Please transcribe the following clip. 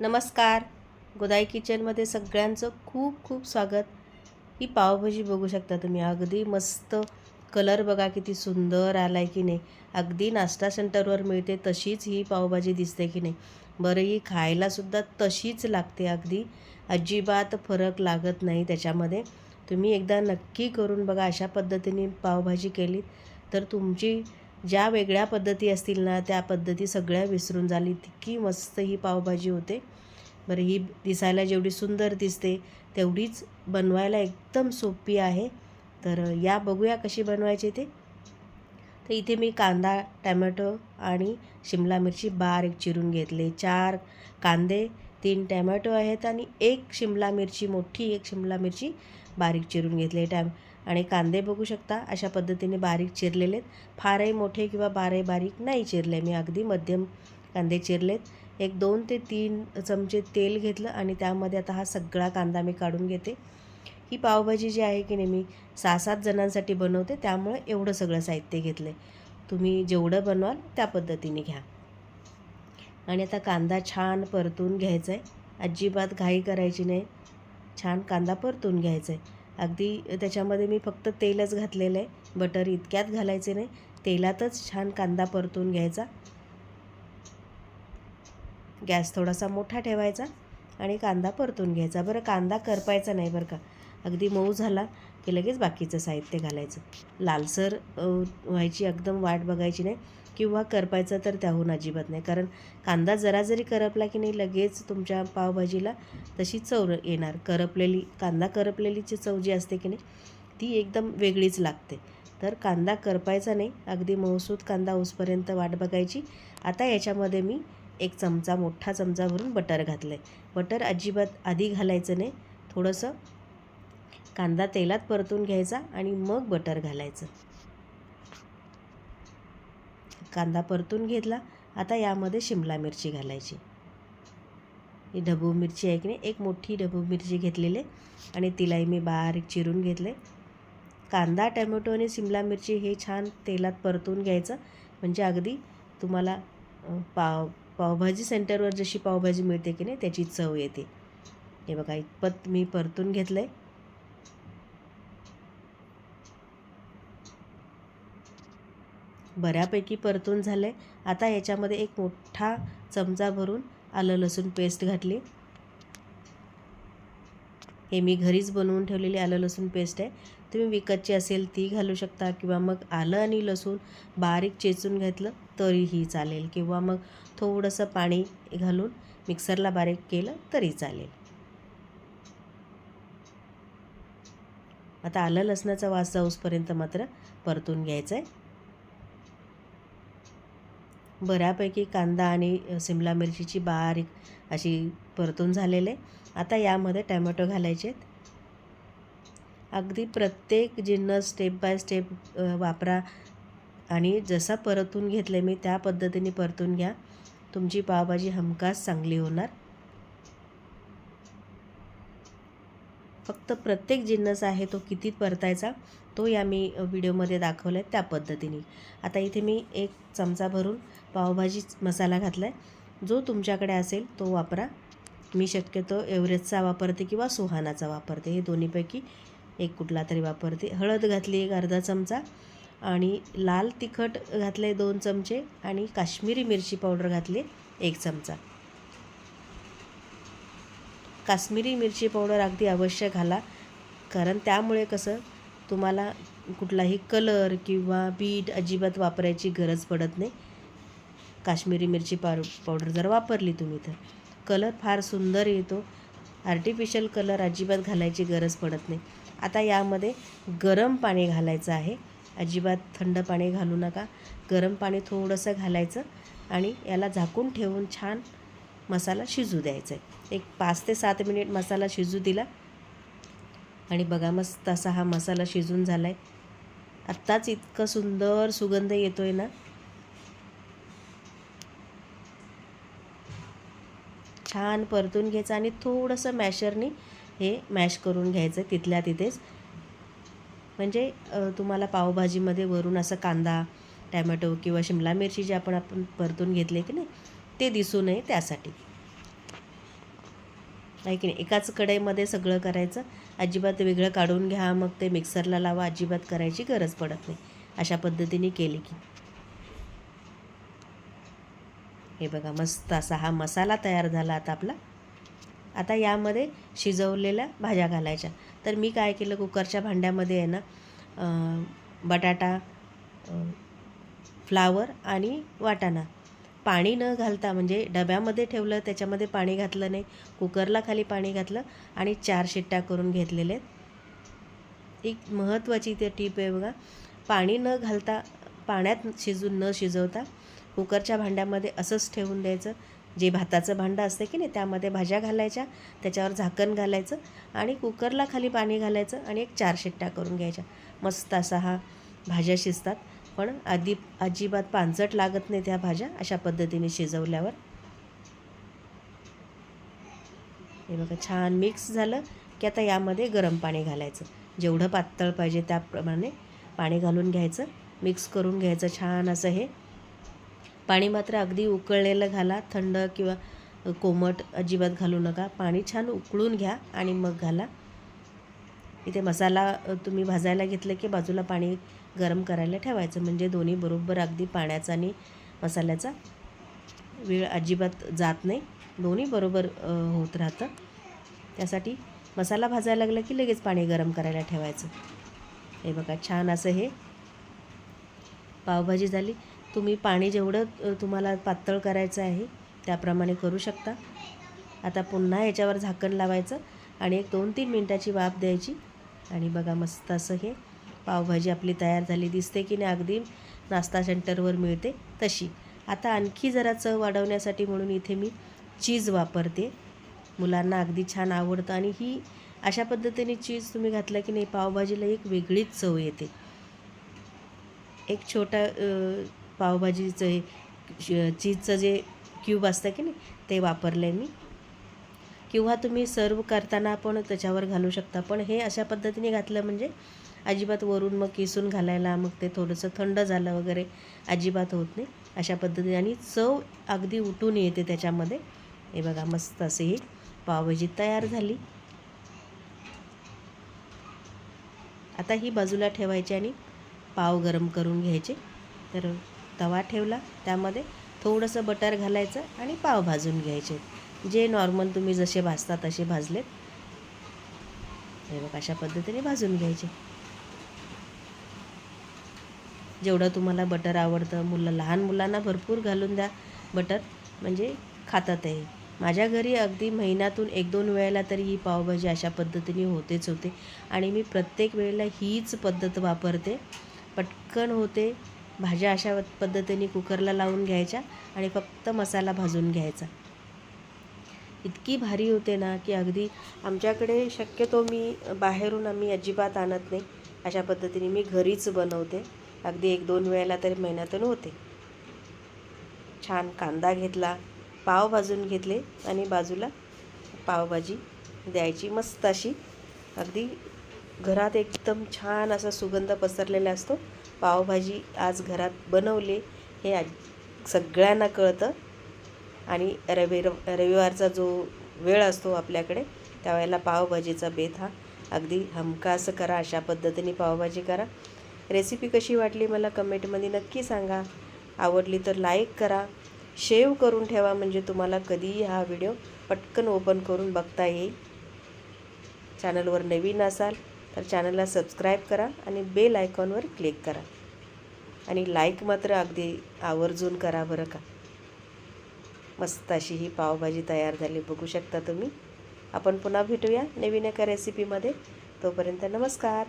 नमस्कार. गोदाई किचनमध्ये सगळ्यांचं खूप खूप स्वागत. ही पावभाजी बघू शकता तुम्ही. अगदी मस्त कलर बघा किती सुंदर आला आहे की नाही. अगदी नाश्ता सेंटरवर मिळते तशीच ही पावभाजी दिसते की नाही. बरं ही खायलासुद्धा तशीच लागते अगदी. अजिबात फरक लागत नाही त्याच्यामध्ये. तुम्ही एकदा नक्की करून बघा अशा पद्धतीने पावभाजी केली तर तुमची ज्या वेगळ्या पद्धती असतील ना त्या पद्धती सगळ्या विसरून झाली. इतकी मस्त ही पावभाजी होते. बरं ही दिसायला जेवढी सुंदर दिसते तेवढीच बनवायला एकदम सोपी आहे. तर या बघूया कशी बनवायची ते. तर इथे मी कांदा टॅमॅटो आणि शिमला मिरची बारीक चिरून घेतले. चार कांदे तीन टॅमॅटो आहेत आणि एक शिमला मिरची मोठी एक शिमला मिरची बारीक चिरून घेतली. टॅम आणि कांदे बघू शकता. अशा पद्धतीने बारीक चिरलेले आहेत फारही मोठे किंवा बारे बारीक नाही चिरले. मी अगदी मध्यम कांदे चिरलेत. एक दोन ते तीन चमचे तेल घेतलं आणि त्यामध्ये आता हा सगळा कांदा मी काढून घेते. ही पावभाजी जी आहे की नाही मी सहा सात जणांसाठी बनवते. त्यामुळे एवढं सगळं साहित्य घेतलं आहे तुम्ही जेवढं बनवाल त्या पद्धतीने घ्या. आणि आता कांदा छान परतून घ्यायचा आहे अजिबात घाई करायची नाही. छान कांदा परतून घ्यायचा आहे अगदी त्याच्यामध्ये मी फक्त तेलच घातलेलं आहे. बटर इतक्यात घालायचे नाही. तेलातच छान कांदा परतून घ्यायचा. गॅस थोडासा मोठा ठेवायचा आणि कांदा परतून घ्यायचा. बरं कांदा करपायचा नाही बरं का. अगदी मऊ झाला. की लगेच बाकीचं साहित्य घालायचं. लालसर व्हायची एकदम वाट बघायची नाही किंवा करपायचं तर त्याहून अजिबात नाही. कारण कांदा जरा जरी करपला की नाही लगेच तुमच्या पावभाजीला तशी चव येणार. करपलेली कांदा करपलेलीची चव जी असते की नाही ती एकदम वेगळीच लागते. तर कांदा करपायचा नाही अगदी मऊसूत कांदा उसपर्यंत वाट बघायची. आता याच्यामध्ये मी एक चमचा मोठा चमचा भरून बटर घातलं आहे बटर अजिबात आधी घालायचं नाही. थोडंसं कांदा तेलात परतून घ्यायचा आणि मग बटर घालायचं. कांदा परतून घेतला. आता यामध्ये शिमला मिरची घालायची. ही ढबू मिरची आहे की नाही? एक मोठी ढबू मिरची घेतलेली आणि तिलाही मी बारीक चिरून घेतले. कांदा टॅमॅटो आणि शिमला मिरची हे छान तेलात परतून घ्यायचं. म्हणजे अगदी तुम्हाला पाव पावभाजी सेंटरवर जशी पावभाजी मिळते की नाही त्याची चव येते. हे बघा इतपत मी परतून घेतलं आहे बऱ्यापैकी परतून झालं. आहे आता याच्यामध्ये एक मोठा चमचा भरून आलं लसूण पेस्ट घातली. हे मी घरीच बनवून ठेवलेली आलं लसूण पेस्ट आहे. तुम्ही विकतची असेल ती घालू शकता किंवा मग आलं आणि लसूण बारीक चेचून घेतलं तरीही चालेल किंवा मग थोडंसं पाणी घालून मिक्सरला बारीक केलं तरी चालेल. आता आलं लसणाचा वास जाऊसपर्यंत मात्र परतून घ्यायचं आहे बऱ्यापैकी कांदा आणि शिमला मिरचीची बारीक अशी परतून झालेले. आता यामध्ये टॅमॅटो घालायचे आहेत अगदी प्रत्येक जिन्नस स्टेप बाय स्टेप वापरा आणि जसा परतून घेतले मी त्या पद्धतीने परतून घ्या. तुमची पावभाजी हमखास चांगली होणार. फक्त प्रत्येक जिन्नस आहे तो किती परतायचा तो या मी व्हिडिओमध्ये दाखवला आहे त्या पद्धतीने. आता इथे मी एक चमचा भरून पावभाजी मसाला घातला आहे जो तुमच्याकडे असेल तो वापरा. मी शक्यतो एव्हरेजचा वापरते किंवा सुहानाचा वापरते. हे दोन्हीपैकी एक कुठला तरी वापरते. हळद घातली एक अर्धा चमचा आणि लाल तिखट घातले दोन चमचे आणि काश्मीरी मिरची पावडर घातली एक चमचा. काश्मीरी मिरची पावडर अगदी अवश्य घाला. कारण त्यामुळे कसं तुम्हाला कुठलाही कलर किंवा बीट अजिबात वापरायची गरज पडत नाही. काश्मीरी मिरची पाव पावडर जर वापरली तुम्ही तर. कलर फार सुंदर येतो. आर्टिफिशियल कलर अजिबात घालायची गरज पडत नाही. आता यामध्ये गरम पाणी घालायचं आहे. अजिबात थंड पाणी घालू नका. गरम पाणी थोडंसं घालायचं आणि याला झाकून ठेवून छान मसाला शिजू द्यायचा आहे. एक पाच ते सात मिनिट मसाला शिजू दिला. आणि बघा मस्त असा हा मसाला शिजून झाला आहे आत्ताच इतकं सुंदर सुगंध येतो आहे ना. छान परतून घ्यायचं आणि थोडंसं मॅशरनी हे मॅश करून घ्यायचं तिथल्या तिथेच. म्हणजे तुम्हाला पावभाजीमध्ये वरून असं कांदा टॅमॅटो किंवा शिमला मिरची जे आपण आपण परतून घेतले की नाही ते दिसू नये त्यासाठी. आहे की नाही? एकाच कढईमध्ये सगळं करायचं. अजिबात वेगळं काढून घ्या मग ते मिक्सरला लावा अजिबात करायची गरज पडत नाही. अशा पद्धतीने केली की. हे बघा मस्त असा हा मसाला तयार झाला आता आपला. आता यामध्ये शिजवलेल्या भाज्या घालायच्या. तर मी काय केलं कुकरच्या भांड्यामध्ये आहे ना बटाटा फ्लावर आणि वाटाणा. पाणी न घालता म्हणजे डब्यामध्ये ठेवलं त्याच्यामध्ये पाणी घातलं नाही कुकरला खाली पाणी घातलं आणि चार शिट्ट्या करून घेतलेले आहेत. एक महत्त्वाची ते टीप आहे बघा पाणी न घालता पाण्यात शिजून न शिजवता कुकरच्या भांड्यामध्ये असंच ठेवून द्यायचं. जे भाताचं भांडं असतं की नाही त्यामध्ये भाज्या घालायच्या त्याच्यावर झाकण घालायचं आणि कुकरला खाली पाणी घालायचं आणि एक चार शिट्ट्या करून घ्यायच्या. मस्त असा हा भाज्या शिजतात. पण आधी अजिबात पांचट लागत नाही त्या भाज्या अशा पद्धतीने शिजवल्यावर. हे बघा छान मिक्स झालं की आता यामध्ये गरम पाणी घालायचं. जेवढं पातळ पाहिजे त्याप्रमाणे पाणी घालून घ्यायचं मिक्स करून घ्यायचं छान असं हे. पाणी मात्र अगदी उकळलेलं घाला. थंड किंवा कोमट अजिबात घालू नका. पाणी छान उकळून घ्या आणि मग घाला. इथे मसाला तुम्ही भाजायला घेतलं की बाजूला पाणी गरम करायला ठेवायचं. म्हणजे दोन्ही बरोबर अगदी पाण्याचा आणि मसाल्याचा वेळ अजिबात जात नाही. दोन्ही बरोबर होत राहतं. त्यासाठी मसाला भाजायला लागला की लगेच पाणी गरम करायला ठेवायचं. हे बघा छान असं हे पावभाजी झाली. तुम्ही पाणी जेवढं तुम्हाला पातळ करायचं आहे त्याप्रमाणे करू शकता. आता पुन्हा याच्यावर झाकण लावायचं आणि एक दोन तीन मिनटाची वाफ द्यायची. आणि बघा मस्त असं हे पावभाजी आपली तयार झाली. दिसते की नाही अगदी नाश्ता सेंटरवर मिळते तशी. आता आणखी जरा चव वाढवण्यासाठी म्हणून इथे मी चीज वापरते. मुलांना अगदी छान आवडतं आणि ही अशा पद्धतीने चीज तुम्ही घातलं की नाही पावभाजीला एक वेगळीच चव येते. एक छोटा पावभाजीचं हे चीजचं जे क्यूब असतं की नाही ते वापरलं आहे मी. किंवा तुम्ही सर्व करताना पण त्याच्यावर घालू शकता. पण हे अशा पद्धतीने घातलं म्हणजे अजिबात वरून मग किसून घालायला मग ते थोडंसं थंड झालं वगैरे अजिबात होत नाही. अशा पद्धतीने आणि चव अगदी उठून येते त्याच्यामध्ये. हे बघा मस्त असे ही पावभाजी तयार झाली. आता ही बाजूला ठेवायची आणि पाव गरम करून घ्यायचे. तर तवा ठेवला. त्यामध्ये थोडंसं बटर घालायचं आणि पाव भाजून घ्यायचे. जे नॉर्मल तुम्ही जसे भाजता तसे भाजलेत. हे बघ अशा पद्धतीने भाजून घ्यायचे. जेवढं तुम्हाला बटर आवडतं मुलं लहान मुलांना भरपूर घालून द्या बटर. म्हणजे खातात आहे माझ्या घरी अगदी महिन्यातून एक दोन वेळेला तरी ही पावभाजी अशा पद्धतीने होतेच होते. आणि मी प्रत्येक वेळेला हीच पद्धत वापरते. पटकन होते. भाज्या अशा पद्धतीने कुकरला लावून घ्यायच्या आणि फक्त मसाला भाजून घ्यायचा. इतकी भारी होते ना की अगदी आमच्याकडे शक्यतो मी बाहेरून आम्ही अजिबात आणत नाही. अशा पद्धतीने मी घरीच बनवते. अगदी एक दोन वेळेला तरी महिन्यातून होते. छान कांदा घेतला पाव भाजून घेतले आणि बाजूला पावभाजी द्यायची मस्त अशी. अगदी घरात एकदम छान असा सुगंध पसरलेला असतो. पावभाजी आज घरात बनवले हे आज सगळ्यांना कळतं. आणि रवि रविवारचा जो वेळ असतो आपल्याकडे त्यावेळेला पावभाजीचा बेत हा अगदी हमखास करा अशा पद्धतीने पावभाजी करा. रेसिपी कशी वाटली मला कमेंटमध्ये नक्की सांगा. आवडली तर लाईक करा. शेव करून ठेवा म्हणजे तुम्हाला कधीही हा व्हिडिओ पटकन ओपन करून बघता येईल. चॅनलवर नवीन असाल तर चॅनलला सबस्क्राईब करा आणि बेल आयकॉनवर क्लिक करा. आणि लाईक मात्र अगदी आवर्जून करा बरं का. मस्त अशी ही पावभाजी तयार झाली. बघू शकता तुम्ही. आपण पुन्हा भेटूया नवीन एका रेसिपीमध्ये तोपर्यंत नमस्कार.